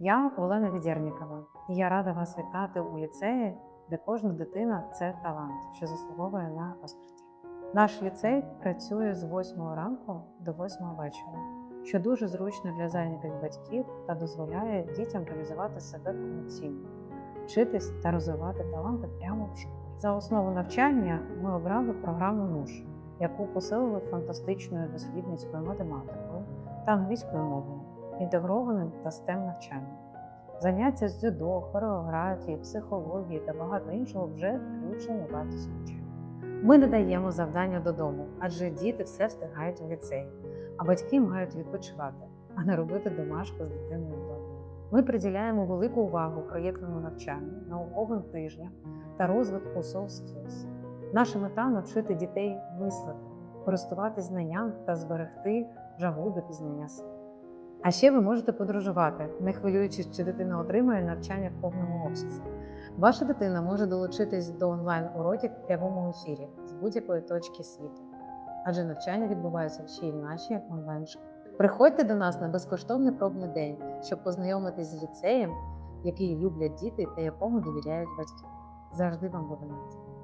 Я Олена Відєрнікова, і я рада вас вітати у ліцеї, де кожна дитина це талант, що заслуговує на розкриття. Наш ліцей працює з 8 ранку до 8 вечора, що дуже зручно для зайнятих батьків та дозволяє дітям реалізувати себе повноцінно, вчитись та розвивати таланти прямо в школі. За основу навчання ми обрали програму НУШ, яку посилили фантастичною дослідницькою математикою та англійською мовою, інтегрованим та STEM навчанням. Заняття з дзюдо, хореографії, психології та багато іншого вже включені у вартість. Ми не даємо завдання додому, адже діти все встигають у ліцеї, а батьки мають відпочивати, а не робити домашку з дитиною вдома. Ми приділяємо велику увагу проєктному навчанню, науковим тижням та розвитку soft. Наша мета навчити дітей мислити, користуватись знанням та зберегти жагу до пізнання себе. А ще ви можете подорожувати, не хвилюючись, чи дитина отримує навчання в повному обсязі. Ваша дитина може долучитись до онлайн-уроків в прямому ефірі з будь-якої точки світу, адже навчання відбувається в нашій онлайн школі. Приходьте до нас на безкоштовний пробний день, щоб познайомитись з ліцеєм, який люблять діти та якому довіряють батьки. Завжди вам буде раді.